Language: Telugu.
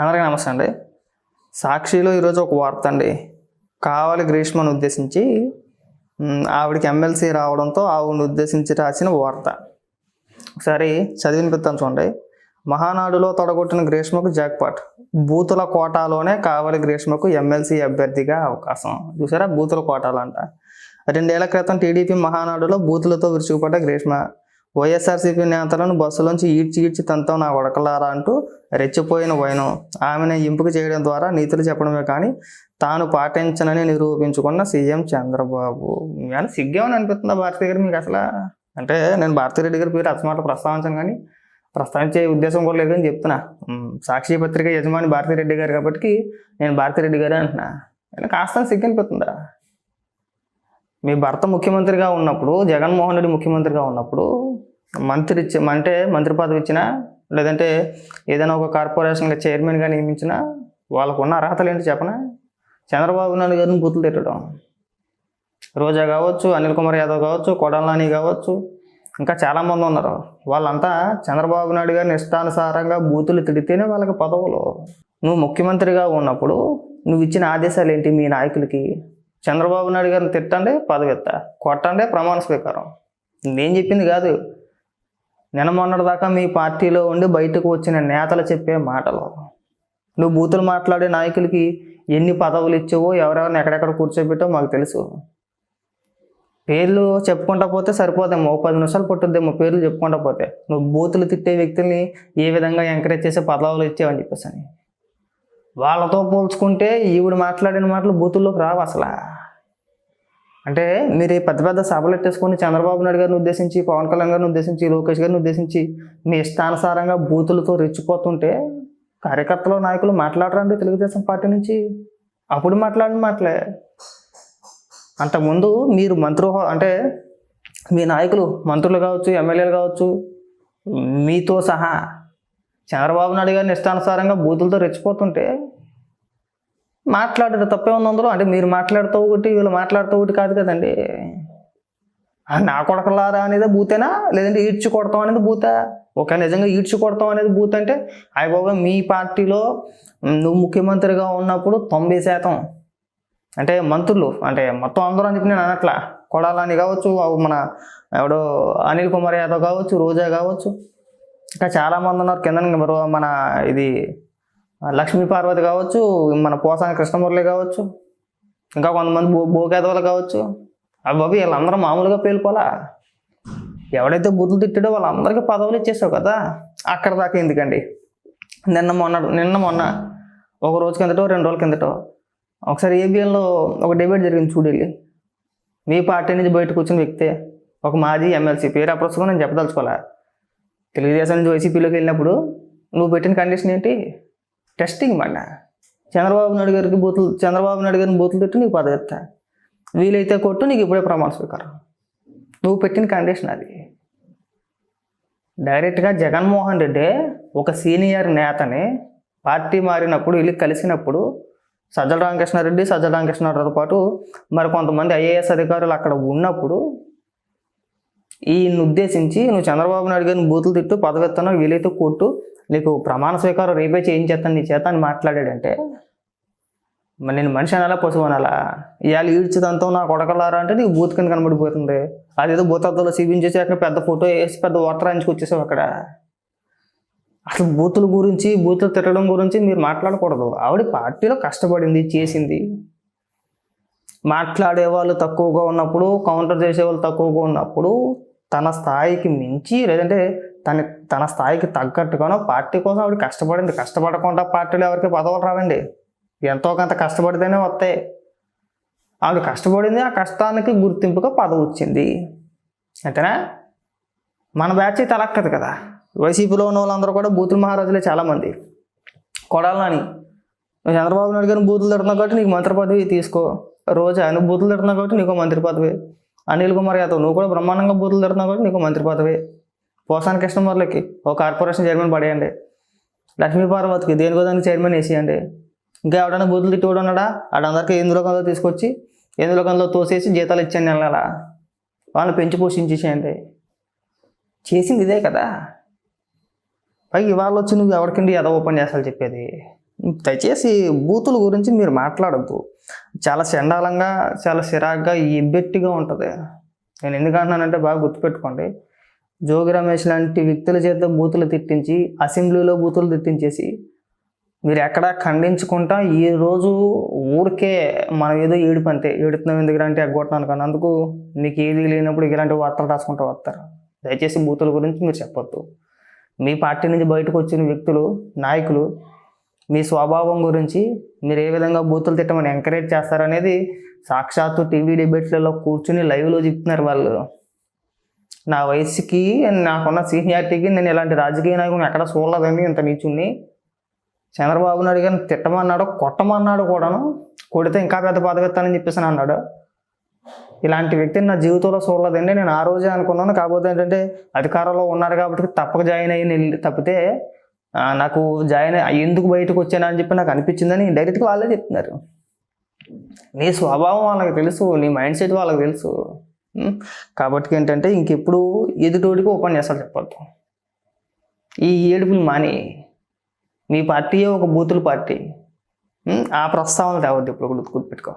అందరికీ నమస్తే అండి. సాక్షిలో ఈరోజు ఒక వార్త అండి. కావాలి గ్రీష్మను ఉద్దేశించి ఆవిడకి ఎమ్మెల్సీ రావడంతో ఆవిడని ఉద్దేశించి రాసిన వార్త. ఒకసారి పిత్తం చూడండి. మహానాడులో తొడగొట్టిన గ్రీష్మకు జాక్పాట్. బూతుల కోటాలోనే కావలి గ్రీష్మకు ఎమ్మెల్సీ అభ్యర్థిగా అవకాశం. చూసారా? బూతుల కోటాలు అంట రెండేళ్ళ క్రితం టీడీపీ మహానాడులో బూతులతో విరుచుకుపడ్డ గ్రీష్మ వైఎస్ఆర్సీపీ నేతలను బస్సులోంచి ఈడ్చి ఈడ్చి తనతో నా ఉడకలారా అంటూ రెచ్చిపోయిన వైనం. ఆమెను ఎంపిక చేయడం ద్వారా నీతులు చెప్పడమే కానీ తాను పాటించనని నిరూపించుకున్న సీఎం చంద్రబాబు. అని సిగ్గేమని అనిపిస్తుందా భారతి గారు మీకు అసలు? అంటే నేను భారతిరెడ్డి గారి పేరు అసమాట ప్రస్తావించాను కానీ ప్రస్తావించే ఉద్దేశం కూడా లేదని చెప్తున్నా. సాక్షి పత్రిక యజమాని భారతిరెడ్డి గారు కాబట్టి నేను భారతిరెడ్డి గారే అంటున్నా. కాస్త సిగ్గు అనిపిస్తుందా మీ భర్త ముఖ్యమంత్రిగా ఉన్నప్పుడు జగన్మోహన్ రెడ్డి ముఖ్యమంత్రిగా ఉన్నప్పుడు మంత్రి ఇచ్చి అంటే మంత్రి పదవి ఇచ్చినా లేదంటే ఏదైనా ఒక కార్పొరేషన్గా చైర్మన్గా నియమించినా వాళ్ళకు ఉన్న అర్హతలు ఏంటి చెప్పనా? చంద్రబాబు నాయుడు గారిని బూతులు తిట్టడం. రోజా కావచ్చు అనిల్ కుమార్ యాదవ్ కావచ్చు కొడాలని కావచ్చు ఇంకా చాలామంది ఉన్నారు. వాళ్ళంతా చంద్రబాబు నాయుడు గారిని ఇష్టానుసారంగా బూతులు తిడితేనే వాళ్ళకి పదవులు. నువ్వు ముఖ్యమంత్రిగా ఉన్నప్పుడు నువ్వు ఇచ్చిన ఆదేశాలు ఏంటి మీ నాయకులకి? చంద్రబాబు నాయుడు గారిని తిట్టండి పదవెత్త కొట్టండి ప్రమాణ స్వీకారం. నేను చెప్పింది కాదు. నిన్న మొన్నటిదాకా మీ పార్టీలో ఉండి బయటకు వచ్చిన నేతలు చెప్పే మాటలు. నువ్వు బూతులు మాట్లాడే నాయకులకి ఎన్ని పదవులు ఇచ్చావో ఎవరెవరిని ఎక్కడెక్కడ కూర్చోబెట్టో మాకు తెలుసు. పేర్లు చెప్పుకుంటా పోతే సరిపోదేమో. పది నిమిషాలు పట్టుద్దేమో పేర్లు చెప్పుకుంటా పోతే. నువ్వు బూతులు తిట్టే వ్యక్తుల్ని ఏ విధంగా ఎంకరేజ్ చేసే పదవులు ఇచ్చావని చెప్పేసి అని వాళ్ళతో పోల్చుకుంటే ఈవిడ మాట్లాడిన మాటలు బూతుల్లోకి రావు అసలు. అంటే మీరు పెద్ద పెద్ద సభలు ఎట్టేసుకొని చంద్రబాబు నాయుడు గారిని ఉద్దేశించి పవన్ కళ్యాణ్ గారిని ఉద్దేశించి లోకేష్ గారిని ఉద్దేశించి మీ ఇష్టానుసారంగా బూతులతో రెచ్చిపోతుంటే కార్యకర్తలు నాయకులు మాట్లాడరండి తెలుగుదేశం పార్టీ నుంచి. అప్పుడు మాట్లాడిన మాటలే. అంతకుముందు మీరు మంత్రి హో- అంటే మీ నాయకులు మంత్రులు కావచ్చు ఎమ్మెల్యేలు కావచ్చు మీతో సహా చంద్రబాబు నాయుడు గారిని ఇష్టానుసారంగా బూతులతో రెచ్చిపోతుంటే మాట్లాడేది తప్పే ఉంది అందులో. అంటే మీరు మాట్లాడుతూ ఒకటి వీళ్ళు మాట్లాడుతూ ఒకటి కాదు కదండి. నా కొడకలారా అనేది బూతేనా? లేదంటే ఈడ్చి కొడతాం అనేది బూతా? ఒక నిజంగా ఈడ్చి కొడతాం అనేది బూత్ అంటే అయిపోగా మీ పార్టీలో నువ్వు ముఖ్యమంత్రిగా ఉన్నప్పుడు తొంభై శాతం. అంటే మంత్రులు అంటే మొత్తం అందరూ అని చెప్పి నేను అనట్లా. కొడాలని కావచ్చు మన ఎవడో అనిల్ కుమార్ యాదవ్ కావచ్చు రోజా కావచ్చు. ఇంకా చాలామంది ఉన్నారు. కింద మన ఇది లక్ష్మీ పార్వతి కావచ్చు మన పోసాని కృష్ణమురళి కావచ్చు ఇంకా కొంతమంది బో బోకేదవులు కావచ్చు. అవి బాబు వీళ్ళందరూ మామూలుగా పేలిపోలా ఎవడైతే బుద్ధులు తిట్టాడో వాళ్ళందరికీ పదవులు ఇచ్చేసావు కదా? అక్కడ దాకా ఎందుకండి? నిన్న మొన్న నిన్న మొన్న ఒక రోజు కిందటో రెండు రోజుల కిందటో ఒకసారి ఏబిఎన్లో ఒక డిబేట్ జరిగింది చూడెళ్ళి. మీ పార్టీ నుంచి బయటకు వచ్చిన వ్యక్తే ఒక మాజీ ఎమ్మెల్సీ పేరు అప్రస్తుతం నేను చెప్పదలుచుకోలే తెలుగుదేశం నుంచి వైసీపీలోకి వెళ్ళినప్పుడు నువ్వు పెట్టిన కండిషన్ ఏంటి? టెస్టింగ్ మండ చంద్రబాబు నాయుడు గారికి బూతులు చంద్రబాబు నాయుడు గారిని బూతులు తిట్టు నీకు పదవి వీలైతే కొట్టు నీకు ఇప్పుడే ప్రమాణ స్వీకారం. నువ్వు పెట్టిన కండిషన్ అది. డైరెక్ట్గా జగన్మోహన్ రెడ్డి ఒక సీనియర్ నేతని పార్టీ మారినప్పుడు వీళ్ళకి కలిసినప్పుడు సజ్జల రామకృష్ణారెడ్డి సజ్జల రామకృష్ణారెడ్డితో పాటు మరి కొంతమంది ఐఏఎస్ అధికారులు అక్కడ ఉన్నప్పుడు ఈయన్ని ఉద్దేశించి నువ్వు చంద్రబాబు నాయుడు గారిని బూతులు తిట్టు పదవెత్తను వీలైతే కొట్టు నీకు ప్రమాణ స్వీకారం రేపే చేయించేస్తాను నీ చేత అని మాట్లాడాడంటే మరి నేను మనిషి అనాలా పశువు అనాలా? ఇవాళ ఈడ్చిదంతా నా కొడకలారా అంటే నీకు బూత్ కింద కనబడిపోతుంది. అదేదో భూతద్దంలో చూపించేసి అక్కడ పెద్ద ఫోటో వేసి పెద్ద వాటర్ వచ్చేసావు అక్కడ. అసలు బూతుల గురించి బూతులు తిట్టడం గురించి మీరు మాట్లాడకూడదు. ఆవిడ పార్టీలో కష్టపడింది చేసింది. మాట్లాడే వాళ్ళు తక్కువగా ఉన్నప్పుడు కౌంటర్ చేసేవాళ్ళు తక్కువగా ఉన్నప్పుడు తన స్థాయికి మించి లేదంటే తన తన స్థాయికి తగ్గట్టుగానో పార్టీ కోసం ఆవిడ కష్టపడింది. కష్టపడకుండా పార్టీలు ఎవరికి పదవులు రావండి. ఎంతో కొంత కష్టపడితేనే వస్తాయి. ఆవిడ కష్టపడింది ఆ కష్టానికి గుర్తింపుగా పదవి వచ్చింది. అంతేనా? మన బ్యాచ్ తలక్కదు కదా వైసీపీలో ఉన్న వాళ్ళందరూ కూడా బూతుల మహారాజులే చాలామంది. కొడాలని నువ్వు చంద్రబాబు నాయుడు గారిని బూతులు తిడుతున్నావు కాబట్టి నీకు మంత్రి పదవి తీసుకో. రోజా నువ్వు బూతులు తిడుతున్నావు కాబట్టి నీకు మంత్రి పదవి. అనిల్ కుమార్ యాదవ్ నువ్వు కూడా బ్రహ్మాండంగా బూతులు తిడుతున్నావు కాబట్టి నీకు మంత్రి పదవి. పోసాని కృష్ణమూర్లకి ఒక కార్పొరేషన్ చైర్మన్ పడేయండి. లక్ష్మీ పార్వతికి దేనికో దానికి చైర్మన్ వేసేయండి. ఇంకా ఎవడైనా బూతులు తిట్టుకోడు ఉన్నాడా? ఆడందరికీ ఎందులో కొందో తీసుకొచ్చి ఎందులో కొందో తోసేసి జీతాలు ఇచ్చాను నెల వాళ్ళని పెంచి పోషించేసేయండి. చేసింది ఇదే కదా. పైకి ఇవాళ వచ్చి నువ్వు ఎవరికండి ఎద ఓపెన్ చేస్తాను చెప్పేది? దయచేసి బూతుల గురించి మీరు మాట్లాడద్దు. చాలా చండాలంగా చాలా సిరాగ్గా ఎబ్బెట్టిగా ఉంటుంది. నేను ఎందుకు అంటున్నానంటే బాగా గుర్తుపెట్టుకోండి. జోగి రమేష్ లాంటి వ్యక్తుల చేత బూతులు తిట్టించి అసెంబ్లీలో బూతులు తిట్టించేసి మీరు ఎక్కడా ఖండించుకుంటా ఈ రోజు ఊరికే మనం ఏదో ఏడుపు అంతే. ఏడుతున్నాం ఎందుకు అంటే ఎగ్గొట్టినాను కానీ అందుకు మీకు ఏది లేనప్పుడు ఇలాంటి వార్తలు రాసుకుంటూ వస్తారు. దయచేసి బూతుల గురించి మీరు చెప్పొద్దు. మీ పార్టీ నుంచి బయటకు వచ్చిన వ్యక్తులు నాయకులు మీ స్వభావం గురించి మీరు ఏ విధంగా బూతులు తిట్టమని ఎంకరేజ్ చేస్తారనేది సాక్షాత్తు టీవీ డిబేట్లలో కూర్చుని లైవ్లో చెప్తున్నారు వాళ్ళు. నా వయసుకి నాకున్న సీనియారిటీకి నేను ఇలాంటి రాజకీయ నాయకుని ఎక్కడ చూడలేదండి ఇంత నీచుని చంద్రబాబు నాయుడు గారిని తిట్టమన్నాడు కొట్టమన్నాడు కూడాను. కొడితే ఇంకా పెద్ద పదవి చెప్పేసి అన్నాడు. ఇలాంటి వ్యక్తిని నా జీవితంలో చూడలేదండి. నేను ఆ రోజే అనుకున్నాను. కాకపోతే ఏంటంటే అధికారంలో ఉన్నారు కాబట్టి తప్పక జాయిన్ అయ్యి వెళ్ళి తప్పితే నాకు జాయిన్ ఎందుకు బయటకు వచ్చానా అని చెప్పి నాకు అనిపించిందని డైరెక్ట్గా వాళ్ళే చెప్తున్నారు. నీ స్వభావం వాళ్ళకి తెలుసు నీ మైండ్ సెట్ వాళ్ళకి తెలుసు. కాబట్టి ఏంటంటే ఇంకెప్పుడు ఎదుటోడికి ఉపన్యాసాలు చెప్పద్దు. ఈ ఏడుపులు మాని. మీ పార్టీయే ఒక బూతుల పార్టీ. ఆ ప్రస్తావన తేవద్దు ఇప్పుడు గుర్తుపెట్టుకో.